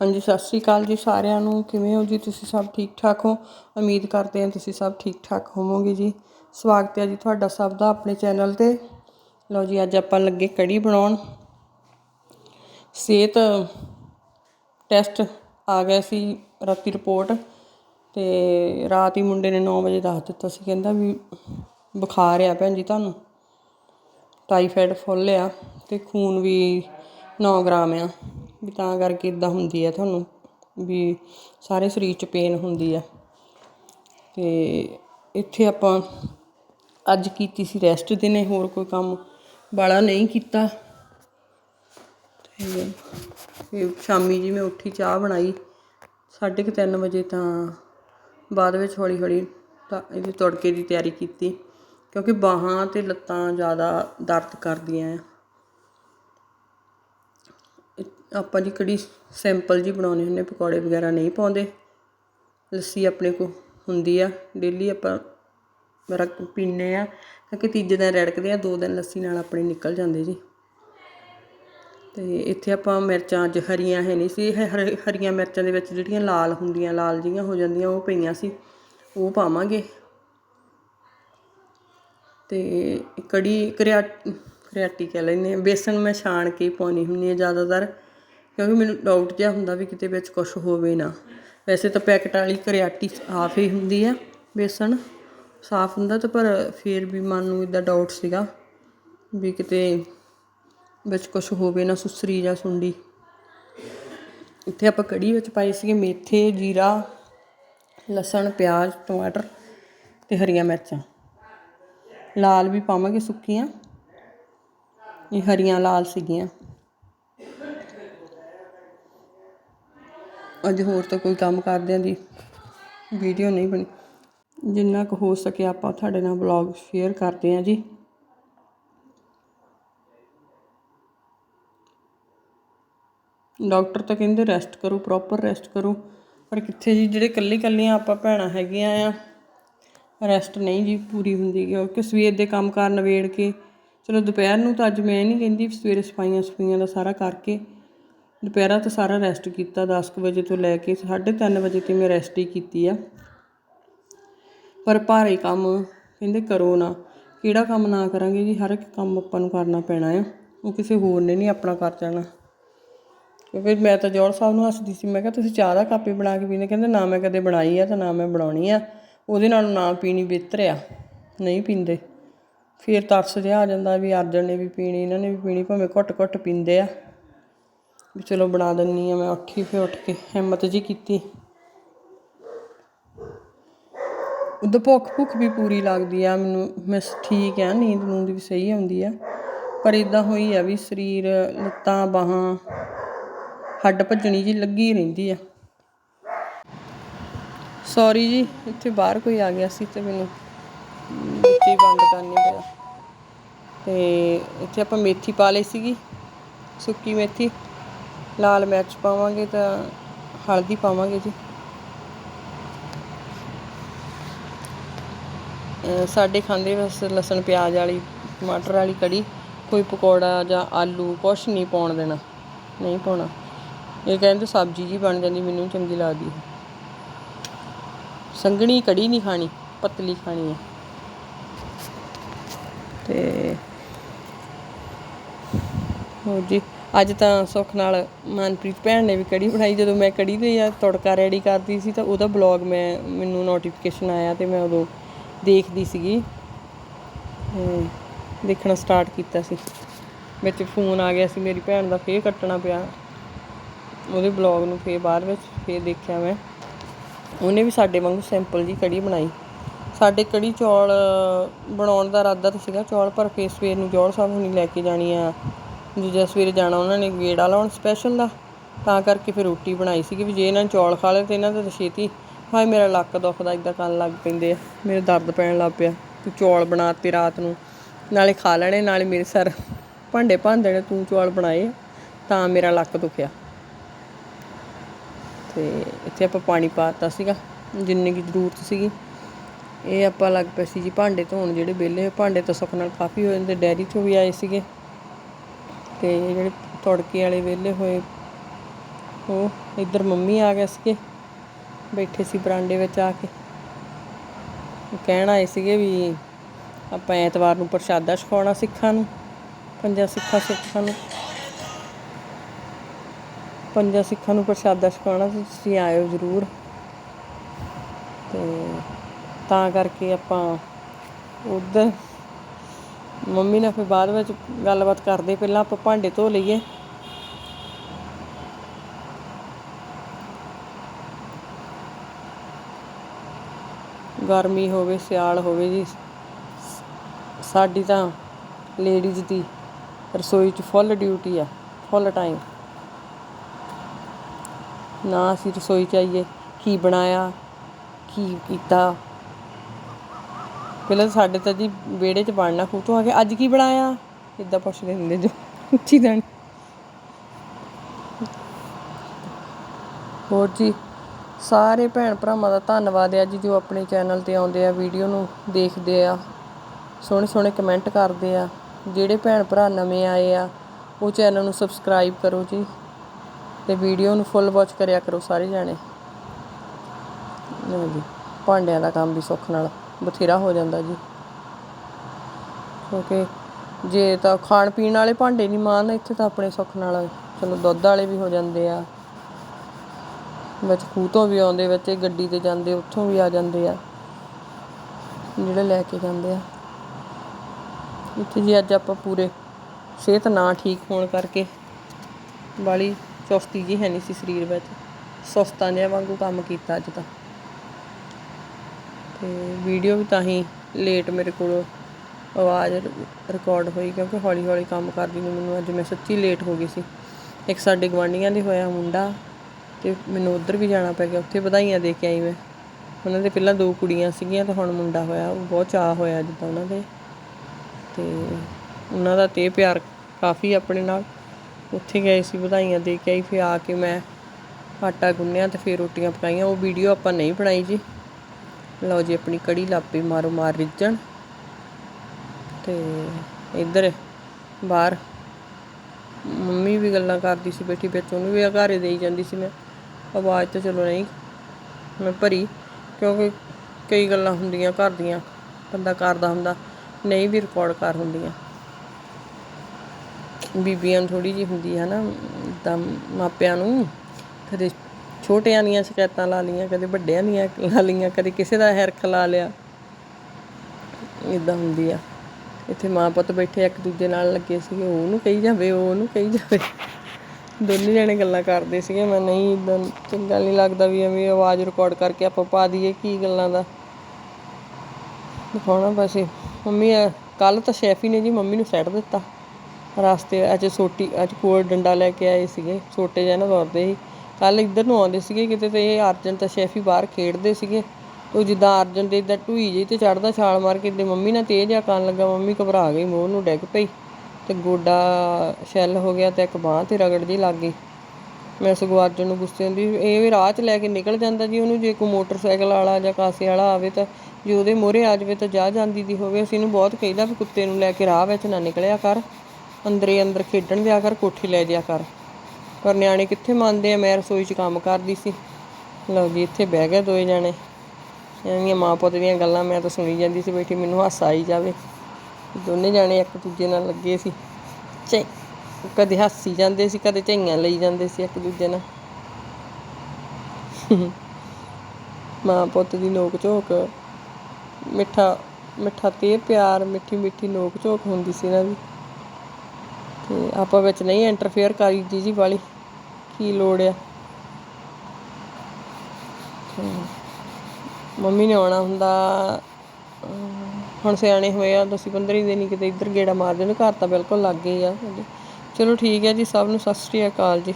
ਹਾਂਜੀ, ਸਤਿ ਸ਼੍ਰੀ ਅਕਾਲ ਜੀ ਸਾਰਿਆਂ ਨੂੰ। ਕਿਵੇਂ ਹੋ ਜੀ? ਤੁਸੀਂ ਸਭ ਠੀਕ ਠਾਕ ਹੋ? ਉਮੀਦ ਕਰਦੇ ਹਾਂ ਤੁਸੀਂ ਸਭ ਠੀਕ ਠਾਕ ਹੋਵੋਗੇ ਜੀ। ਸਵਾਗਤ ਹੈ ਜੀ ਤੁਹਾਡਾ ਸਭ ਦਾ ਆਪਣੇ ਚੈਨਲ ਤੇ। ਲਓ ਜੀ, ਅੱਜ ਆਪਾਂ ਲੱਗੇ ਕੜੀ ਬਣਾਉਣ। ਸਿਹਤ ਟੈਸਟ ਆ ਗਿਆ ਸੀ ਰਾਤੀ ਰਿਪੋਰਟ ਤੇ ਰਾਤ ਹੀ ਮੁੰਡੇ ਨੇ 9 ਵਜੇ ਦੱਸ ਦਿੱਤਾ ਸੀ, ਕਹਿੰਦਾ ਵੀ ਬੁਖਾਰ ਆ ਭੈਣ ਜੀ ਤੁਹਾਨੂੰ। ਟਾਈਫਾਇਡ ਫੁੱਲ ਆ ਤੇ ਖੂਨ ਵੀ 9 ਗ੍ਰਾਮ ਆ। ਵੀ ਤਾਂ ਕਰਕੇ ਇਦਾਂ ਹੁੰਦੀ ਹੈ ਤੁਹਾਨੂੰ ਵੀ ਸਾਰੇ ਸਰੀਰ 'ਚ ਪੇਨ ਹੁੰਦੀ ਆ ਤੇ ਇੱਥੇ ਆਪਾਂ ਅੱਜ ਕੀਤੀ ਸੀ ਰੈਸਟ ਦਿਨੇ ਹੋਰ ਕੋਈ ਕੰਮ ਬਾਲਾ ਨਹੀਂ ਕੀਤਾ। ਤੇ ਫਿਰ ਸ਼ਾਮੀ ਜੀ ਮੈਂ ਉੱਠੀ ਚਾਹ ਬਣਾਈ, ਸਾਢੇ ਕੁ ਤਿੰਨ ਵਜੇ ਤਾਂ ਬਾਅਦ ਵਿੱਚ ਹੌਲੀ ਹੌਲੀ ਤਾਂ ਇਹਦੀ ਤੜਕੇ ਦੀ ਤਿਆਰੀ ਕੀਤੀ, ਕਿਉਂਕਿ ਬਾਹਾਂ ਤੇ ਲੱਤਾਂ ਜ਼ਿਆਦਾ ਦਰਦ ਕਰਦੀਆਂ ਆ ਇਹ ਆਪਾਂ ਜੀ ਕੜੀ ਸਿੰਪਲ ਜੀ ਬਣਾਉਣੀ ਹੁੰਦੇ ਪਕੌੜੇ ਵਗੈਰਾ ਨਹੀਂ ਪਾਉਂਦੇ। ਲੱਸੀ ਆਪਣੇ ਕੋ ਹੁੰਦੀ ਆ ਡੇਲੀ ਆਪਾਂ ਰਕ ਪੀਂਦੇ ਆ ਕਿਉਂਕਿ ਤੀਜੇ ਦਿਨ ਰੜਕਦੇ ਆ, ਦੋ ਦਿਨ ਲੱਸੀ ਨਾਲ ਆਪਣੇ ਨਿਕਲ ਜਾਂਦੇ ਜੀ। ਤੇ ਇੱਥੇ ਆਪਾਂ ਮਿਰਚਾਂ ਅੱਜ ਹਰੀਆਂ ਹੈ ਨਹੀਂ ਸੀ, ਇਹ ਹਰੀਆਂ ਮਿਰਚਾਂ ਦੇ ਵਿੱਚ ਜਿਹੜੀਆਂ ਲਾਲ ਹੁੰਦੀਆਂ, ਲਾਲ ਜੀਆਂ ਹੋ ਜਾਂਦੀਆਂ, ਉਹ ਪਈਆਂ ਸੀ, ਉਹ ਪਾਵਾਂਗੇ। ਤੇ ਕੜੀ ਕਰਿਆ, ਕਰਿਆਟੀ ਕਹਿ ਲੈਂਦੇ ਆ, ਬੇਸਣ ਮੈਂ ਛਾਣ ਕੇ ਹੀ ਪਾਉਣੀ ਹੁੰਦੀ ਆ ਜ਼ਿਆਦਾਤਰ। ਕਿਉਂਕਿ ਮੈਨੂੰ ਡਾਊਟ ਜਿਹਾ ਹੁੰਦਾ ਵੀ ਕਿਤੇ ਵਿੱਚ ਕੁਝ ਹੋਵੇ ਨਾ। ਵੈਸੇ ਤਾਂ ਪੈਕਟ ਵਾਲੀ ਕਰਿਆਟੀ ਸਾਫ਼ ਹੀ ਹੁੰਦੀ ਆ, ਬੇਸਣ ਸਾਫ਼ ਹੁੰਦਾ ਤੇ ਪਰ ਫੇਰ ਵੀ ਮਨ ਨੂੰ ਇਦਾਂ ਡਾਊਟ ਸੀਗਾ ਵੀ ਕਿਤੇ ਵਿੱਚ ਕੁਝ ਹੋਵੇ ਨਾ ਸੁਸਰੀ ਜਾਂ ਸੁੰਡੀ। ਇੱਥੇ ਆਪਾਂ ਕੜੀ ਵਿੱਚ ਪਾਏ ਸੀਗੇ ਮੇਥੇ, ਜੀਰਾ, ਲਸਣ, ਪਿਆਜ਼, ਟਮਾਟਰ ਤੇ ਹਰੀਆਂ ਮਿਰਚਾਂ। ਲਾਲ ਵੀ ਪਾਵਾਂਗੇ ਸੁੱਕੀਆਂ। ਇਹ ਹਰੀਆਂ ਲਾਲ ਸੀਗੀਆਂ। ਅੱਜ ਹੋਰ ਤਾਂ ਕੋਈ ਕੰਮ ਕਰਦਿਆਂ ਦੀ ਵੀਡੀਓ ਨਹੀਂ ਬਣੀ। ਜਿੰਨਾ ਕੁ ਹੋ ਸਕੇ ਆਪਾਂ ਤੁਹਾਡੇ ਨਾਲ ਵਲੌਗ ਸ਼ੇਅਰ ਕਰਦੇ ਹਾਂ ਜੀ। ਡਾਕਟਰ ਤਾਂ ਕਹਿੰਦੇ ਰੈਸਟ ਕਰੋ ਪ੍ਰੋਪਰ ਰੈਸਟ ਕਰੋ। ਪਰ ਕਿੱਥੇ ਜੀ, ਜਿਹੜੇ ਇਕੱਲੇ ਇਕੱਲੀਆਂ ਆਪਾਂ ਭੈਣਾਂ ਹੈਗੀਆਂ ਆ ਰੈਸਟ ਨਹੀਂ ਜੀ ਪੂਰੀ ਹੁੰਦੀ। ਕਿਉਂਕਿ ਸਵੇਰ ਦੇ ਕੰਮ ਕਾਰ ਨਵੇੜ ਕੇ, ਚਲੋ ਦੁਪਹਿਰ ਨੂੰ ਤਾਂ ਅੱਜ ਮੈਂ ਨਹੀਂ ਕਹਿੰਦੀ, ਸਵੇਰੇ ਸਫਾਈਆਂ ਸਫਾਈਆਂ ਦਾ ਸਾਰਾ ਕਰਕੇ ਦੁਪਹਿਰਾਂ ਤਾਂ ਸਾਰਾ ਰੈਸਟ ਕੀਤਾ 10 ਕੁ ਵਜੇ ਤੋਂ ਲੈ ਕੇ 3:30 ਵਜੇ ਤੇ ਮੈਂ ਰੈਸਟ ਹੀ ਕੀਤੀ ਆ। ਪਰ ਭਾਰੇ ਕੰਮ, ਕਹਿੰਦੇ ਕਰੋ ਨਾ। ਕਿਹੜਾ ਕੰਮ ਨਾ ਕਰਾਂਗੇ ਜੀ, ਹਰ ਇੱਕ ਕੰਮ ਆਪਾਂ ਨੂੰ ਕਰਨਾ ਪੈਣਾ ਆ। ਉਹ ਕਿਸੇ ਹੋਰ ਨੇ ਨਹੀਂ ਆਪਣਾ ਕਰ ਜਾਣਾ। ਕਿਉਂਕਿ ਮੈਂ ਤਾਂ ਜੋੜ ਸਾਹਿਬ ਨੂੰ ਹੱਸਦੀ ਸੀ, ਮੈਂ ਕਿਹਾ ਤੁਸੀਂ ਚਾਹ ਦਾ ਕਾਪੀ ਬਣਾ ਕੇ ਪੀਂਦੇ, ਕਹਿੰਦੇ ਨਾ ਮੈਂ ਕਦੇ ਬਣਾਈ ਆ ਤਾਂ ਨਾ ਮੈਂ ਬਣਾਉਣੀ ਆ। ਉਹਦੇ ਨਾਲ ਨਾ ਪੀਣੀ ਬਿਹਤਰ ਆ, ਨਹੀਂ ਪੀਂਦੇ। ਫਿਰ ਤਰਸ ਜਿਹਾ ਆ ਜਾਂਦਾ ਵੀ ਅਰਜਨ ਨੇ ਵੀ ਪੀਣੀ, ਇਹਨਾਂ ਨੇ ਵੀ ਪੀਣੀ, ਭਾਵੇਂ ਘੁੱਟ ਘੁੱਟ ਪੀਂਦੇ ਆ। ਵੀ ਚਲੋ ਬਣਾ ਦਿੰਨੀ ਆ ਮੈਂ ਉੱਠੀ ਫਿਰ ਉੱਠ ਕੇ, ਹਿੰਮਤ ਜੀ ਕੀਤੀ। ਉਦੋਂ ਭੁੱਖ ਭੁੱਖ ਵੀ ਪੂਰੀ ਲੱਗਦੀ ਆ, ਮੈਨੂੰ ਮੈਂ ਠੀਕ ਆ, ਨੀਂਦ ਨੂੰਦ ਵੀ ਸਹੀ ਆਉਂਦੀ ਆ। ਪਰ ਇਦਾਂ ਹੋਈ ਆ ਵੀ ਸਰੀਰ, ਲੱਤਾਂ, ਬਾਹਾਂ, ਹੱਡ ਭੱਜਣੀ ਜੀ ਲੱਗੀ ਰਹਿੰਦੀ ਆ। ਸੌਰੀ ਜੀ, ਇੱਥੇ ਬਾਹਰ ਕੋਈ ਆ ਗਿਆ ਸੀ ਤੇ ਮੈਨੂੰ ਵਿੱਚ ਬੰਦ ਕਰਨੀ ਪਿਆ ਤੇ ਇੱਥੇ ਆਪਾਂ ਮੇਥੀ ਪਾ ਲਈ ਸੀਗੀ, ਸੁੱਕੀ ਮੇਥੀ। ਲਾਲ ਮਿਰਚ ਪਾਵਾਂਗੇ ਤਾਂ ਹਲਦੀ ਪਾਵਾਂਗੇ ਜੀ। ਸਾਡੇ ਖਾਂਦੇ ਬਸ ਲਸਣ, ਪਿਆਜ਼ ਵਾਲੀ, ਟਮਾਟਰ ਵਾਲੀ ਕੜੀ, ਕੋਈ ਪਕੌੜਾ ਜਾਂ ਆਲੂ, ਕੁਛ ਨਹੀਂ ਪਾਉਣ ਦੇਣਾ, ਨਹੀਂ ਪਾਉਣਾ। ਇਹ ਕਹਿੰਦੇ ਸਬਜ਼ੀ ਜੀ ਬਣ ਜਾਂਦੀ, ਮੈਨੂੰ ਚੰਗੀ ਲੱਗਦੀ। ਹੈ ਸੰਘਣੀ ਕੜੀ ਨਹੀਂ ਖਾਣੀ, ਪਤਲੀ ਖਾਣੀ ਹੈ ਤੇ ਹੋ ਜੀ। ਅੱਜ ਤਾਂ ਸੁੱਖ ਨਾਲ ਮਨਪ੍ਰੀਤ ਭੈਣ ਨੇ ਵੀ ਕੜੀ ਬਣਾਈ, ਜਦੋਂ ਮੈਂ ਕੜੀ ਦੇ ਆ, ਤੜਕਾ ਰੈਡੀ ਕਰਦੀ ਸੀ ਤਾਂ ਉਹਦਾ ਬਲੌਗ ਮੈਂ, ਮੈਨੂੰ ਨੋਟੀਫਿਕੇਸ਼ਨ ਆਇਆ ਤੇ ਮੈਂ ਉਦੋਂ ਦੇਖਦੀ ਸੀਗੀ ਦੇਖਣਾ ਸਟਾਰਟ ਕੀਤਾ ਸੀ। ਵਿੱਚ ਫੋਨ ਆ ਗਿਆ ਸੀ, ਮੇਰੀ ਭੈਣ ਦਾ ਫੇਰ ਕੱਟਣਾ ਪਿਆ। ਉਹਦੇ ਬਲੌਗ ਨੂੰ ਫੇਰ ਬਾਅਦ ਵਿੱਚ ਫੇਰ ਦੇਖਿਆ ਮੈਂ। ਉਹਨੇ ਵੀ ਸਾਡੇ ਵਾਂਗੂ ਸਿੰਪਲ ਜੀ ਕੜੀ ਬਣਾਈ। ਸਾਡੇ ਕੜੀ ਚੌਲ ਬਣਾਉਣ ਦਾ ਇਰਾਦਾ ਤਾਂ ਸੀਗਾ, ਚੌਲ ਪਰ ਫੇਰ ਸਵੇਰ ਨੂੰ ਜੋੜ ਸਾਹਿਬ ਹੁਣੀ ਲੈ ਕੇ ਜਾਣੀ ਆ। ਦੂਜਾ ਸਵੇਰੇ ਜਾਣਾ ਉਹਨਾਂ ਨੇ ਗੇੜਾ ਲਾਉਣ ਸਪੈਸ਼ਲ ਦਾ, ਤਾਂ ਕਰਕੇ ਫਿਰ ਰੋਟੀ ਬਣਾਈ ਸੀਗੀ ਵੀ ਜੇ ਇਹਨਾਂ ਨੇ ਚੌਲ ਖਾ ਲਏ ਤੇ ਇਹਨਾਂ ਦਾ ਤਾਂ ਛੇਤੀ, ਹਾਏ ਮੇਰਾ ਲੱਕ ਦੁਖਦਾ ਇਦਾਂ ਕਰਨ ਲੱਗ ਪੈਂਦੇ ਆ, ਮੇਰੇ ਦਰਦ ਪੈਣ ਲੱਗ ਪਿਆ, ਤੂੰ ਚੌਲ ਬਣਾ ਤੇ ਰਾਤ ਨੂੰ, ਨਾਲੇ ਖਾ ਲੈਣੇ, ਨਾਲੇ ਮੇਰੇ ਸਰ ਭਾਂਡੇ ਭਾਂਦੇ ਨੇ ਤੂੰ ਚੌਲ ਬਣਾਏ, ਤਾਂ ਮੇਰਾ ਲੱਕ ਦੁਖਿਆ। ਤੇ ਇੱਥੇ ਆਪਾਂ ਪਾਣੀ ਪਾਤਾ ਸੀਗਾ, ਜਿੰਨੀ ਕੀ ਜ਼ਰੂਰਤ ਸੀਗੀ, ਇਹ ਆਪਾਂ ਲੱਗ ਪਏ ਸੀ ਜੀ ਭਾਂਡੇ ਧੋਣ ਜਿਹੜੇ ਵਿਹਲੇ ਭਾਂਡੇ ਤਾਂ ਸੁੱਖ ਨਾਲ ਕਾਫੀ ਹੋ ਜਾਂਦੇ, ਡੈਰੀ ਚੋਂ ਵੀ ਆਏ ਸੀਗੇ। ਤੇ ਜਿਹੜੇ ਤੜਕੇ ਵਾਲੇ ਵਿਹਲੇ ਹੋਏ, ਉਹ ਇੱਧਰ ਮੰਮੀ ਆ ਗਏ ਸੀਗੇ, ਬੈਠੇ ਸੀ ਬਰਾਂਡੇ ਵਿੱਚ ਆ ਕੇ। ਕਹਿਣ ਆਏ ਸੀਗੇ ਵੀ ਆਪਾਂ ਐਤਵਾਰ ਨੂੰ ਪ੍ਰਸ਼ਾਦਾ ਛਕਾਉਣਾ ਸਿੱਖਾਂ ਨੂੰ, ਪੰਜਾਂ ਸਿੱਖਾਂ ਸਿੱਖਾਂ ਨੂੰ। ਪੰਜਾਂ ਸਿੱਖਾਂ ਨੂੰ ਪ੍ਰਸ਼ਾਦਾ ਛਕਾਉਣਾ ਤੁਸੀਂ ਆਇਓ ਜ਼ਰੂਰ। ਤੇ ਤਾਂ ਕਰਕੇ ਆਪਾਂ ਉਧਰ ਮੰਮੀ ਨਾਲ ਫਿਰ ਬਾਅਦ ਵਿੱਚ ਗੱਲਬਾਤ ਕਰਦੇ, ਪਹਿਲਾਂ ਆਪਾਂ ਭਾਂਡੇ ਧੋ ਲਈਏ। ਗਰਮੀ ਹੋਵੇ, ਸਿਆਲ ਹੋਵੇ ਜੀ, ਸਾਡੀ ਤਾਂ ਲੇਡੀਜ਼ ਦੀ ਰਸੋਈ 'ਚ ਫੁੱਲ ਡਿਊਟੀ ਆ ਫੁੱਲ ਟਾਈਮ ਨਾ ਅਸੀਂ ਰਸੋਈ 'ਚ ਆਈਏ, ਕੀ ਬਣਾਇਆ, ਕੀ ਕੀਤਾ। ਪਹਿਲਾਂ ਸਾਡੇ ਤਾਂ ਜੀ ਵਿਹੜੇ 'ਚ ਬਣਨਾ ਖੂਹ ਤੋਂ ਆ ਕੇ ਅੱਜ ਕੀ ਬਣਾਇਆ? ਇਦਾਂ ਪੁੱਛਦੇ ਹੁੰਦੇ ਜੋ ਉੱਚੀ ਜਾਣ। ਹੋਰ ਜੀ, ਸਾਰੇ ਭੈਣ ਭਰਾਵਾਂ ਦਾ ਧੰਨਵਾਦ ਹੈ ਜੀ ਜੋ ਆਪਣੇ ਚੈਨਲ ਤੇ ਆਉਂਦੇ ਆ, ਵੀਡੀਓ ਨੂੰ ਦੇਖਦੇ ਆ, ਸੋਹਣੇ ਸੋਹਣੇ ਕਮੈਂਟ ਕਰਦੇ ਆ, ਜਿਹੜੇ ਭੈਣ ਭਰਾ ਨਵੇਂ ਆਏ ਆ, ਉਹ ਚੈਨਲ ਨੂੰ ਸਬਸਕ੍ਰਾਈਬ ਕਰੋ ਜੀ ਤੇ ਵੀਡੀਓ ਨੂੰ ਫੁੱਲ ਵਾਚ ਕਰਿਆ ਕਰੋ ਸਾਰੇ ਜਾਣੇ। ਲਓ ਜੀ, ਭਾਂਡਿਆਂ ਦਾ ਕੰਮ ਵੀ ਸੁੱਖ ਨਾਲ। ਬਥੇਰਾ ਹੋ ਜਾਂਦਾ ਜੀ। ਕਿਉਂਕਿ ਜੇ ਤਾਂ ਖਾਣ ਪੀਣ ਵਾਲੇ ਭਾਂਡੇ ਨਹੀਂ ਮਾਨ ਇੱਥੇ ਤਾਂ ਆਪਣੇ ਸੁੱਖ ਨਾਲ ਚਲੋ ਦੁੱਧ ਵਾਲੇ ਵੀ ਹੋ ਜਾਂਦੇ ਆ। ਵਿੱਚ ਖੂਹ ਤੋਂ ਵੀ ਆਉਂਦੇ, ਵਿੱਚ ਗੱਡੀ ਤੇ ਜਾਂਦੇ, ਉੱਥੋਂ ਵੀ ਆ ਜਾਂਦੇ ਆ। ਜਿਹੜੇ ਲੈ ਕੇ ਜਾਂਦੇ ਆ। ਇੱਥੇ ਜੀ ਅੱਜ ਆਪਾਂ ਪੂਰੇ ਸਿਹਤ ਨਾ ਠੀਕ ਹੋਣ ਕਰਕੇ ਵਾਲੀ ਚੁਸਤੀ ਜੀ ਹੈ ਨਹੀਂ ਸੀ ਸਰੀਰ ਵਿੱਚ। ਸੁਸਤਾਂ ਜਿਹਾ ਵਾਂਗੂ ਕੰਮ ਕੀਤਾ ਅੱਜ ਤਾਂ। ਅਤੇ ਵੀਡੀਓ ਵੀ ਤਾਂ ਹੀ ਲੇਟ ਮੇਰੇ ਕੋਲ ਆਵਾਜ਼ ਰਿਕਾਰਡ ਹੋਈ ਕਿਉਂਕਿ ਹੌਲੀ ਹੌਲੀ ਕੰਮ ਕਰਦੀ ਨੂੰ ਮੈਨੂੰ। ਅੱਜ ਮੈਂ ਸੱਚੀ ਲੇਟ ਹੋ ਗਈ ਸੀ। ਇੱਕ ਸਾਡੇ ਗਵਾਂਢੀਆਂ ਦੇ ਹੋਇਆ ਮੁੰਡਾ ਅਤੇ ਮੈਨੂੰ ਉੱਧਰ ਵੀ ਜਾਣਾ ਪੈ ਗਿਆ। ਉੱਥੇ ਵਧਾਈਆਂ ਦੇ ਕੇ ਆਈ ਮੈਂ। ਉਹਨਾਂ ਦੇ ਪਹਿਲਾਂ ਦੋ ਕੁੜੀਆਂ ਸੀਗੀਆਂ ਤੇ ਹੁਣ ਮੁੰਡਾ ਹੋਇਆ। ਉਹ ਬਹੁਤ ਚਾਅ ਹੋਇਆ ਜਿੱਦਾਂ ਉਹਨਾਂ ਦੇ। ਤੇ ਉਹਨਾਂ ਦਾ ਤੇ ਪਿਆਰ ਕਾਫੀ ਆਪਣੇ ਨਾਲ। ਉੱਥੇ ਗਏ ਸੀ ਵਧਾਈਆਂ ਦੇ ਕੇ ਆਈ। ਫਿਰ ਆ ਕੇ ਮੈਂ ਆਟਾ ਗੁੰਨਿਆ ਤੇ ਫਿਰ ਰੋਟੀਆਂ ਪਕਾਈਆਂ। ਉਹ ਵੀਡੀਓ ਆਪਾਂ ਨਹੀਂ ਬਣਾਈ ਜੀ। ਲਓ ਜੀ, ਆਪਣੀ ਕੜੀ ਲਾਪੀ ਮਾਰੋ, ਮਾਰ ਰਿੱਝਣ। ਤੇ ਇੱਧਰ ਬਾਹਰ ਮੰਮੀ ਵੀ ਗੱਲਾਂ ਕਰਦੀ ਸੀ ਬੈਠੀ, ਵਿੱਚ ਉਹਨੂੰ ਵੀ ਘਾਰੇ ਦੇਈ ਜਾਂਦੀ ਸੀ ਮੈਂ। ਆਵਾਜ਼ ਤਾਂ ਚਲੋ ਨਹੀਂ, ਮੈਂ ਭਰੀ, ਕਿਉਂਕਿ ਕਈ ਗੱਲਾਂ ਹੁੰਦੀਆਂ ਘਰ ਦੀਆਂ, ਬੰਦਾ ਕਰਦਾ ਹੁੰਦਾ, ਨਹੀਂ ਵੀ ਰਿਕਾਰਡ ਕਰ ਹੁੰਦੀਆਂ। ਬੀਬੀਆਂ ਨੂੰ ਥੋੜੀ ਜਿਹੀ ਹੁੰਦੀ ਹੈ ਨਾ, ਤਾਂ ਮਾਪਿਆਂ ਨੂੰ ਕਦੇ ਛੋਟਿਆਂ ਦੀਆਂ ਸ਼ਿਕਾਇਤਾਂ ਲਾ ਲੀਆਂ ਕਦੇ ਵੱਡਿਆਂ ਦੀਆਂ ਲਾ ਲੀਆਂ ਕਦੇ ਕਿਸੇ ਦਾ ਹਿਰਖ ਲਾ ਲਿਆ। ਇਦਾਂ ਹੁੰਦੀ ਆ। ਇੱਥੇ ਮਾਂ ਪੁੱਤ ਬੈਠੇ ਇੱਕ ਦੂਜੇ ਨਾਲ ਲੱਗੇ ਸੀਗੇ, ਉਹ ਉਹਨੂੰ ਕਹੀ ਜਾਵੇ, ਉਹ ਉਹਨੂੰ ਕਹੀ ਜਾਵੇ। ਦੋਨੇ ਜਣੇ ਗੱਲਾਂ ਕਰਦੇ ਸੀਗੇ, ਮੈਂ ਨਹੀਂ ਇਦਾਂ ਚੰਗਾ ਨਹੀਂ ਲੱਗਦਾ ਵੀ ਐਵੇਂ ਆਵਾਜ਼ ਰਿਕਾਰਡ ਕਰਕੇ ਆਪਾਂ ਪਾ ਦਈਏ ਕੀ ਗੱਲਾਂ ਦਾ। ਦਿਖਾਉਣਾ ਬਸ ਮੰਮੀ ਕੱਲ ਤਾਂ ਸ਼ੈਫੀ ਨੇ ਜੀ, ਮੰਮੀ ਨੂੰ ਸੈੱਟ ਦਿੱਤਾ। ਰਸਤੇ, ਅੱਜ ਸੋਟੀ, ਅੱਜ ਕੋਲ ਡੰਡਾ ਲੈ ਕੇ ਆਏ ਸੀਗੇ, ਛੋਟੇ ਜਿਹੇ ਨਾ ਦੌੜਦੇ ਸੀ। ਕੱਲ ਇੱਧਰ ਨੂੰ ਆਉਂਦੇ ਸੀਗੇ ਕਿਤੇ ਤੇ ਇਹ ਅਰਜਨ ਤਾਂ ਸ਼ੈਫੀ ਬਾਹਰ ਖੇਡਦੇ ਸੀਗੇ। ਉਹ ਜਿੱਦਾਂ ਅਰਜਨ ਦੇ ਇਦਾਂ ਢੂਈ ਜਿਹੀ ਤੇ ਚੜਦਾ ਛਾਲ ਮਾਰ ਕੇ ਤੇ ਮੰਮੀ ਨਾਲ ਤੇਜ਼ ਆ ਕੰਨ ਲੱਗਾ, ਮੰਮੀ ਘਬਰਾ ਗਈ, ਮੂੰਹ ਨੂੰ ਡਿੱਗ ਪਈ ਤੇ ਗੋਡਾ ਸ਼ੈਲ ਹੋ ਗਿਆ ਤੇ ਇੱਕ ਬਾਂਹ ਤੇ ਰਗੜ ਜੀ ਲੱਗ ਗਈ। ਮੈਂ ਸਗੋਂ ਅਰਜਨ ਨੂੰ ਗੁੱਸੇ ਹੁੰਦੀ, ਇਹ ਵੀ ਰਾਹ 'ਚ ਲੈ ਕੇ ਨਿਕਲ ਜਾਂਦਾ ਜੀ, ਉਹਨੂੰ ਜੇ ਕੋਈ ਮੋਟਰਸਾਈਕਲ ਵਾਲਾ ਜਾਂ ਕਾਸੇ ਵਾਲਾ ਆਵੇ ਤਾਂ ਜੇ ਉਹਦੇ ਮੋਹਰੇ ਆ ਜਾਵੇ ਤਾਂ ਜਾ ਜਾਂਦੀ ਦੀ ਹੋਵੇ। ਅਸੀਂ ਇਹਨੂੰ ਬਹੁਤ ਕਹੀਦਾ ਵੀ ਕੁੱਤੇ ਨੂੰ ਲੈ ਕੇ ਰਾਹ ਵਿੱਚ ਨਾ ਨਿਕਲਿਆ ਕਰ, ਅੰਦਰੇ ਅੰਦਰ ਖੇਡਣ ਦਿਆ ਕਰ, ਕੋਠੀ ਲੈ ਜਿਆ ਕਰ। ਪਰ ਨਿਆਣੇ ਕਿੱਥੇ ਮੰਨਦੇ ਆ? ਮੈਂ ਰਸੋਈ 'ਚ ਕੰਮ ਕਰਦੀ ਸੀ। ਲਓ ਜੀ, ਇੱਥੇ ਬਹਿ ਗਏ ਦੋਏ ਜਾਣੇ। ਇਹਨਾਂ ਮਾਂ ਪੁੱਤ ਦੀਆਂ ਗੱਲਾਂ ਮੈਂ ਤਾਂ ਸੁਣੀ ਜਾਂਦੀ ਸੀ, ਬੈਠੀ ਮੈਨੂੰ ਹਾਸਾ ਆਈ ਜਾਵੇ। ਦੋਨੇ ਜਾਣੇ ਇੱਕ ਦੂਜੇ ਨਾਲ ਲੱਗੇ ਸੀ। ਚੈ, ਕਦੇ ਹੱਸੀ ਜਾਂਦੇ ਸੀ, ਕਦੇ ਝਈਆਂ ਲਈ ਜਾਂਦੇ ਸੀ ਇੱਕ ਦੂਜੇ ਨਾਲ। ਮਾਂ ਪੁੱਤ ਦੀ ਨੋਕ ਝੋਕ, ਮਿੱਠਾ ਮਿੱਠਾ ਤੇ ਪਿਆਰ ਮਿੱਠੀ ਮਿੱਠੀ ਨੋਕ ਝੋਕ ਹੁੰਦੀ ਸੀ ਇਹਨਾਂ ਦੀ। ਤੇ ਆਪਾਂ ਵਿੱਚ ਨਹੀਂ ਇੰਟਰਫੇਅਰ ਕਰੀ ਦੀ ਜੀ ਵਾਲੀ। ਕੀ ਲੋੜ ਆ? ਮੰਮੀ ਨੇ ਆਉਣਾ ਹੁੰਦਾ ਹੁਣ ਸਿਆਣੇ ਹੋਏ ਆ, ਦਸੀਂ 15 ਦਿਨ ਹੀ ਕਿਤੇ ਇੱਧਰ ਗੇੜਾ ਮਾਰਦੇ ਦੇਣ ਘਰ ਤਾਂ ਬਿਲਕੁਲ ਲੱਗ ਗਏ ਆ। ਚਲੋ ਠੀਕ ਹੈ ਜੀ, ਸਭ ਨੂੰ ਸਤਿ ਸ਼੍ਰੀ ਅਕਾਲ ਜੀ।